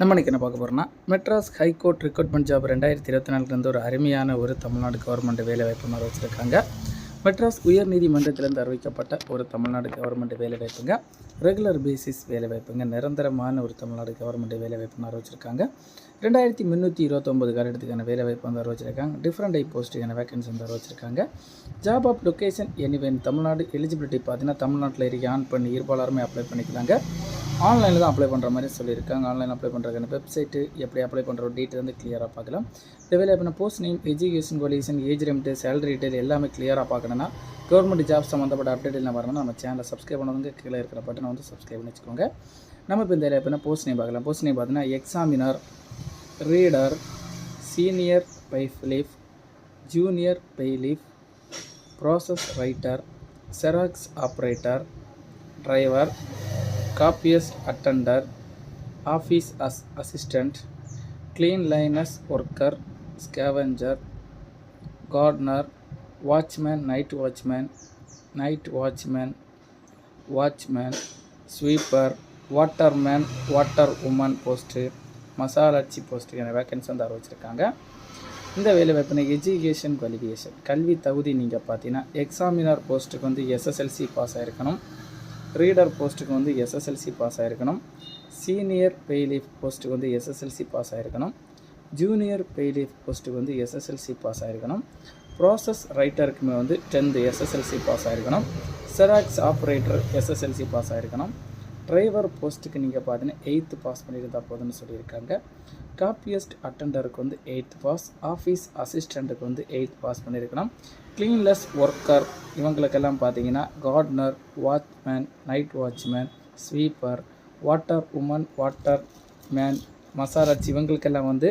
நம்ம இன்றைக்கி என்ன பார்க்க போகிறோம்னா மெட்ராஸ் ஹைகோர்ட் ரிக்ரூட்மெண்ட் ஜாப் ரெண்டாயிரத்தி இருபத்தி நாலுலேருந்து ஒரு அருமையான ஒரு தமிழ்நாடு கவர்மெண்ட் வேலைவாய்ப்பு மாதிரி வச்சுருக்காங்க. மெட்ராஸ் உயர்நீதிமன்றத்திலிருந்து அறிவிக்கப்பட்ட ஒரு தமிழ்நாடு கவர்மெண்ட் வேலைவாய்ப்புங்க. ரெகுலர் பேசிஸ் வேலைவாய்ப்புங்க. நிரந்தரமான ஒரு தமிழ்நாடு கவர்மெண்ட் வேலைவாய்ப்பு அறிவிச்சிருக்காங்க ரெண்டாயிரத்தி முந்நூற்றி இருபத்தொம்பது காலத்துக்கான வேலைவாய்ப்பு வந்து அறிவிச்சிருக்காங்க டிஃப்ரெண்ட் டைப் போஸ்ட்டுக்கான வேகன்சி வந்து அறிவிச்சிருக்காங்க ஜாப் ஆஃப் லொக்கேஷன் எனிவேன் தமிழ்நாடு எலிஜிபிலிட்டி பார்த்தீங்கன்னா தமிழ்நாட்டில் இருக்க. ஆன் பண்ணி இருபாலருமே அப்ளை பண்ணிக்கிறாங்க ஆன்லைனில் தான் அப்ளை பண்ணுற மாதிரி சொல்லியிருக்காங்க. ஆன்லைன் அப்ளை பண்ணுறதுக்கான வெப்சைட்டு எப்படி அப்ளை பண்ணுற டீட்டெயில் வந்து கிளியராக பார்க்கலாம். இந்த வேலை post name education qualification age limit salary detail எல்லாமே கிளியராக பார்க்கணுன்னா கவர்மெண்ட் ஜாப் சம்மந்தப்பட்ட அப்டேட் எல்லாம் வரணும்னா நம்ம சேனலை சப்ஸ்கிரைப் பண்ணுவாங்க கீழே இருக்கிற பட்டனை வந்து சப்ஸ்கிரைப் பண்ணி வச்சுக்கோங்க. நம்ம இப்போ இந்த வேலை போஸ்ட் நேம் பார்க்கலாம். போஸ்ட் நேம் பார்த்தீங்கன்னா examiner reader senior bailiff junior bailiff process writer xerox operator driver copyist attender office as assistant cleanliness worker scavenger gardener watchman night watchman night watchman watchman sweeper waterman water woman post மசாலாச்சி post என vacancy வந்து அறிவிச்சிருக்காங்க. இந்த வேலை வாய்ப்பின education qualification கல்வி தகுதி நீங்கள் பார்த்தீங்கன்னா examiner போஸ்ட்டுக்கு வந்து எஸ்எஸ்எல்சி பாஸ் ஆகிருக்கணும் ரீடர் போஸ்ட்டுக்கு வந்து எஸ்எஸ்எல்சி பாஸ் ஆகிருக்கணும் சீனியர் பெய்லீஃப் போஸ்ட்டுக்கு வந்து எஸ்எஸ்எல்சி பாஸ் ஆகிருக்கணும் ஜூனியர் பெய்லீஃப் போஸ்ட்டுக்கு வந்து எஸ்எஸ்எல்சி பாஸ் ஆகிருக்கணும் ப்ராசஸ் ரைட்டருக்குமே வந்து டென்த்து எஸ்எஸ்எல்சி பாஸ் ஆகிருக்கணும் செராக்ஸ் ஆப்ரேட்டர் எஸ்எஸ்எல்சி பாஸ் ஆகிருக்கணும் டிரைவர் போஸ்ட்டுக்கு நீங்கள் பார்த்தீங்கன்னா எயித்து பாஸ் பண்ணியிருந்தால் போதும்னு சொல்லியிருக்காங்க. காப்பியஸ்ட் அட்டண்டருக்கு வந்து எயித் பாஸ் ஆஃபீஸ் அசிஸ்டண்ட்டுக்கு வந்து எயித் பாஸ் பண்ணியிருக்கணும். க்ளீன்லெஸ் ஒர்க்கர் இவங்களுக்கெல்லாம் பார்த்தீங்கன்னா gardener watchman night watchman sweeper water woman water man மசாலாச்சி இவங்களுக்கெல்லாம் வந்து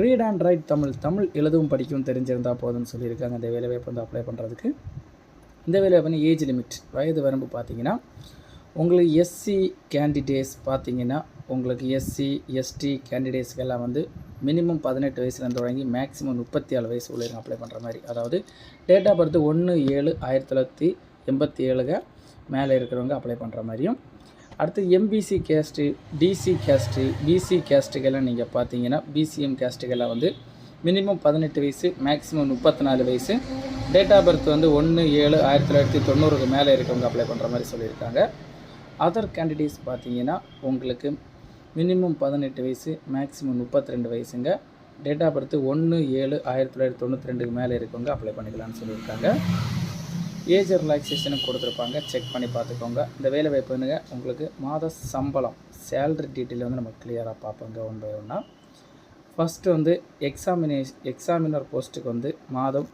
read and write Tamil Tamil எழுதவும் படிக்கவும் தெரிஞ்சிருந்தால் போதும்னு சொல்லியிருக்காங்க. இந்த வேலைவாய்ப்பு வந்து அப்ளை பண்ணுறதுக்கு இந்த வேலைவாய்ப்பு ஏஜ் லிமிட் வயது வரம்பு பார்த்தீங்கன்னா உங்களுக்கு எஸ்சி கேண்டிடேட்ஸ் பார்த்தீங்கன்னா உங்களுக்கு எஸ்சி எஸ்டி கேண்டிடேட்ஸ்க்கெல்லாம் வந்து மினிமம் பதினெட்டு வயசுலேருந்து தொடங்கி மேக்ஸிமம் முப்பத்தி ஏழு வயசு உள்ளவங்க அப்ளை பண்ணுற மாதிரி. அதாவது டேட் ஆஃப் பர்த் ஒன்று ஏழு ஆயிரத்தி தொள்ளாயிரத்தி எண்பத்தி ஏழுக மேலே இருக்கிறவங்க அப்ளை பண்ணுற மாதிரியும். அடுத்து MBC caste DC caste BC கேஸ்ட்டுக்கெல்லாம் நீங்கள் பார்த்தீங்கன்னா பிசிஎம் கேஸ்ட்டுக்கெல்லாம் வந்து மினிமம் பதினெட்டு வயசு மேக்ஸிமம் முப்பத்தி நாலு வயசு. டேட் ஆஃப் பர்த் வந்து ஒன்று ஏழு ஆயிரத்தி தொள்ளாயிரத்தி தொண்ணூறுக்கு மேலே இருக்கவங்க அப்ளை பண்ணுற மாதிரி சொல்லியிருக்காங்க. அதர் கேண்டிடேட்ஸ் பார்த்தீங்கன்னா உங்களுக்கு மினிமம் பதினெட்டு வயசு மேக்ஸிமம் முப்பத்தி ரெண்டு வயசுங்க. டேட் ஆஃப் பர்த் ஒன்று ஏழு ஆயிரத்தி தொள்ளாயிரத்தி தொண்ணூற்றி ரெண்டுக்கு மேலே இருக்கவங்க அப்ளை பண்ணிக்கலாம்னு சொல்லியிருக்காங்க. ஏஜ் ரிலாக்ஸேஷனும் கொடுத்துருப்பாங்க. செக் பண்ணி பார்த்துக்கோங்க. இந்த வேலை வாய்ப்புனுங்க உங்களுக்கு மாத சம்பளம் சேலரி டீட்டெயில் வந்து நம்ம கிளியராக பார்ப்போங்க ஒன் பை ஒன்றா ஃபஸ்ட்டு வந்து எக்ஸாமினேஷ் எக்ஸாமினர் போஸ்ட்டுக்கு வந்து மாதம்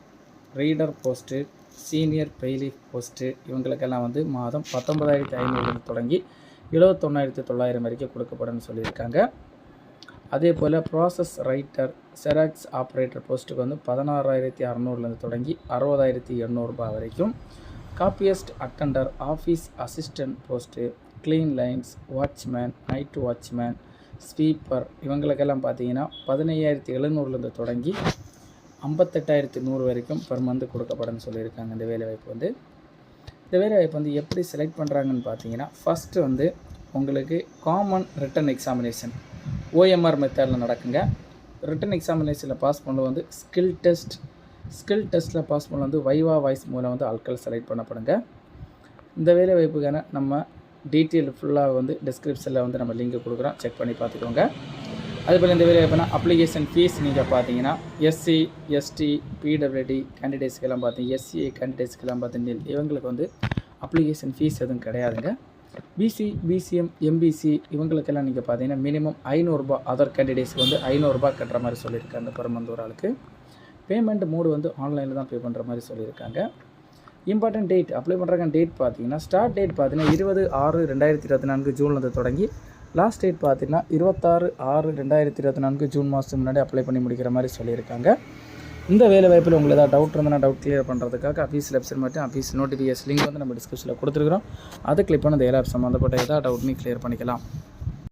reader post senior bailiff post. இவங்களுக்கெல்லாம் வந்து மாதம் பத்தொன்பதாயிரத்தி ஐநூறு தொடங்கி எழுபத்தொன்னாயிரத்தி தொள்ளாயிரம் வரைக்கும் கொடுக்கப்படும் சொல்லியிருக்காங்க. அதே போல் ப்ராசஸ் ரைட்டர் செராக்ஸ் ஆப்ரேட்டர் போஸ்ட்டுக்கு வந்து பதினாறாயிரத்தி அறநூறுலேருந்து தொடங்கி அறுபதாயிரத்தி எண்ணூறுபா வரைக்கும். Copyist attender office assistant post cleanliness watchman night watchman sweeper இவங்களுக்கெல்லாம் பார்த்தீங்கன்னா பதினையாயிரத்தி எழுநூறுலேருந்து தொடங்கி ஐம்பத்தெட்டாயிரத்தி நூறு வரைக்கும் பெர் மந்த் கொடுக்கப்படும் சொல்லியிருக்காங்க. இந்த வேலைவாய்ப்பு வந்து இந்த வேலைவாய்ப்பு வந்து எப்படி செலக்ட் பண்ணுறாங்கன்னு பார்த்தீங்கன்னா ஃபஸ்ட்டு வந்து உங்களுக்கு காமன் ரிட்டன் எக்ஸாமினேஷன் ஓஎம்ஆர் மெத்தடில் நடக்குங்க. ரிட்டன் எக்ஸாமினேஷனில் பாஸ் பண்ணது வந்து ஸ்கில் டெஸ்ட் ஸ்கில் டெஸ்ட்டில் பாஸ் பண்ண வந்து வைவா வாய்ஸ் மூலம் வந்து ஆட்கள் செலக்ட் பண்ணப்படுங்க. இந்த வேலை வாய்ப்புக்கான நம்ம டீட்டெயில் ஃபுல்லாக வந்து டிஸ்கிரிப்ஷனில் வந்து நம்ம லிங்க் கொடுக்குறோம். செக் பண்ணி பார்த்துக்கோங்க. அதுபோல் இந்த வேலை எப்படின்னா அப்ளிகேஷன் ஃபீஸ் நீங்கள் பார்த்தீங்கன்னா எஸ்சி எஸ்டி பிடபிள்யூடி கேண்டிடேட்ஸ்க்கெல்லாம் பார்த்தீங்க எஸ்சி கேண்டிடேட்ஸ்க்கெல்லாம் பார்த்தீங்கன்னா இவங்களுக்கு வந்து அப்ளிகேஷன் ஃபீஸ் எதுவும் கிடையாதுங்க. பிசி பிசிஎம் எம்பிசி இவங்களுக்கெல்லாம் நீங்கள் பார்த்தீங்கன்னா மினிமம் ஐநூறுரூபா அதர் கேண்டிடேட்ஸ்க்கு வந்து ஐநூறுரூபா கட்டுற மாதிரி சொல்லியிருக்காங்க பெருமந்தூர் ஆளுக்கு. பேமெண்ட் மோடு வந்து ஆன்லைனில் தான் பே பண்ணுற மாதிரி சொல்லியிருக்காங்க. இம்பார்ட்டன்ட் டேட் அப்ளை பண்ணுறாங்க டேட் பார்த்தீங்கன்னா ஸ்டார்ட் டேட் பார்த்தீங்கன்னா இருபது ஆறு ரெண்டாயிரத்தி இருபத்தி நான்கு ஜூன்லேருந்து தொடங்கி லாஸ்ட் டேட் பார்த்திங்கன்னா இருபத்தாறு ஆறு ரெண்டாயிரத்தி இருபத்தி நான்கு ஜூன் மாதத்துக்கு முன்னாடி அப்ளை பண்ணி முடிக்கிற மாதிரி சொல்லியிருக்காங்க. இந்த வேலை வாய்ப்பில் உங்களுக்கு ஏதாவது டவுட் இருந்தால் டவுட் கிளியர் பண்ணுறதுக்காக அஃபீஸ் வெப்சைட் மட்டும் அஃபீஸ் நோட்டிஃபிகேஷன் லிங்க் வந்து நம்ம டிஸ்கிரிப்ஷனில் கொடுத்துருக்குறோம். அதை கிளிக் அந்த இந்த ஏலாப் சம்மந்தப்பட்ட ஏதாவது டவுட்னு கிளியர் பண்ணிக்கலாம்.